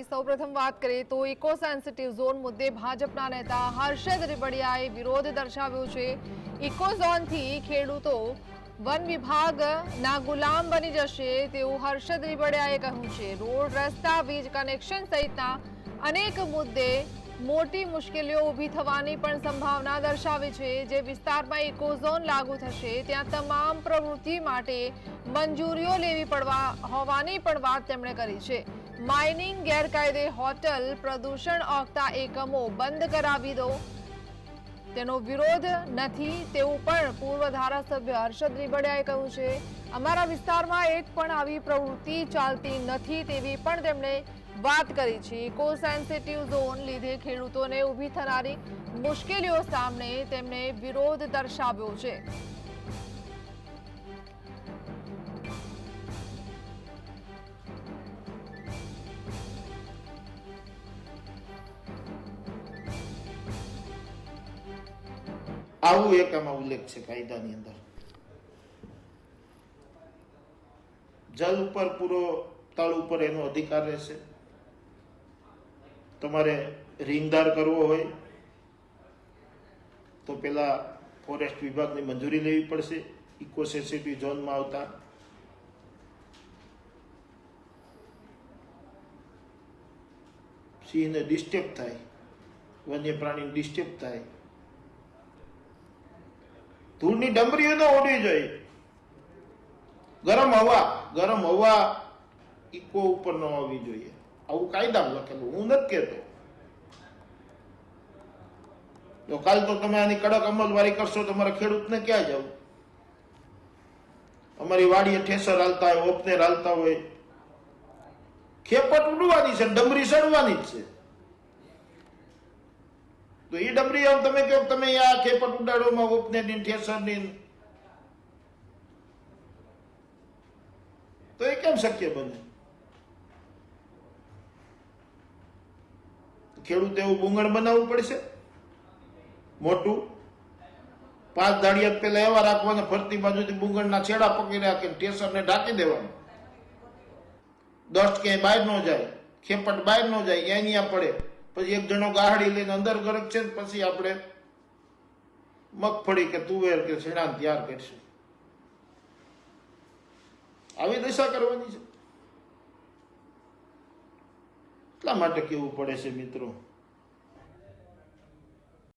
હતી સૌપ્રથમ વાત કરીએ તો ઇકો સેન્સિટિવ ઝોન મુદ્દે ભાજપના નેતા હર્ષદ રીબડિયાએ વિરોધ દર્શાવ્યો છે. ઇકો ઝોનથી ખેડૂતો વન વિભાગના ગુલામ બની જશે તેવું હર્ષદ રીબડિયાએ કહ્યું છે. રોડ, રસ્તા, વીજ કનેક્શન સહિતના અનેક મુદ્દે મોટી મુશ્કેલીઓ ઊભી થવાની પણ સંભાવના દર્શાવી છે. જે વિસ્તારમાં ઇકો ઝોન લાગુ થશે, ત્યાં તમામ પ્રવૃત્તિ માટે મંજૂરીઓ લેવી પડવા હોવાની પણ વાત તેમણે કરી છે. માઇનિંગ ગેરકાયદે હોટલ પ્રદૂષણ ઓગતા એકમો બંધ કરાવી દો. તેનો વિરોધ નથી તેવું પણ પૂર્વ ધારાસભ્ય હર્ષદ રીબડિયાએ કહ્યું છે. અમારા વિસ્તારમાં એક પણ આવી પ્રવૃત્તિ ચાલતી નથી તેવી પણ તેમણે વાત કરી છે. ઇકો સેન્સિટિવ ઝોન લીધે ખેડૂતોને ઊભી થનારી મુશ્કેલીઓ સામે તેમણે વિરોધ દર્શાવ્યો છે. આવું એક આમાં ઉલ્લેખ છે કાયદાની અંદર. જલ ઉપર પૂરો તળ ઉપર એનો અધિકાર રહેશે. તમારે રીંગદાર કરવો હોય તો પેલા ફોરેસ્ટ વિભાગની મંજૂરી લેવી પડશે. ઇકો સેન્સિટિવ ઝોનમાં આવતા. સિંહને ડિસ્ટર્બ થાય. વન્ય પ્રાણીને ડિસ્ટર્બ થાય. ધૂળની ડમરીઓ ન ઉડવી જોઈએ. ગરમ હવા ગરમ હવા ઇકો ઉપર ન આવવી જોઈએ. આવું કાયદામાં લખેલું, હું નથી કહેતો. તો કાલ તો તમે આની કડક અમલવારી કરશો, તમારા ખેડૂતને ક્યાં જવું? અમારી વાડીએ ઠેસર હાલતા હોય ઓપનેર હાલતા હોય. ખેપટ ઉડવાની છે, ડમરી સડવાની જ છે. તો એ ડબરી આમ તમે કહો તમે આ ખેપટ ઉડાડોમાં ઉપને ની ઠેસરની તો એ કેમ શક્ય બને? ખેડૂત એવું બુંગણ બનાવવું પડશે? મોટું? પાંચ દાડિયા પેલા એવા રાખવાના, ફરતી બાજુથી બુંગણના છેડા પકડી રાખે ઠેસરને ઢાંકી દેવાનું. દસ ક્યાંય બહાર ન જાય, ખેપટ બહાર ન જાય ત્યાં પડે. પછી એક જણો ગાહડી લઈને અંદર ગરક છે પછી આપણે મગફળી કે તુવેર કે શેણાન તૈયાર કરીશું. આવી દશા કરવાની છે. એટલા માટે કેવું પડે છે મિત્રો?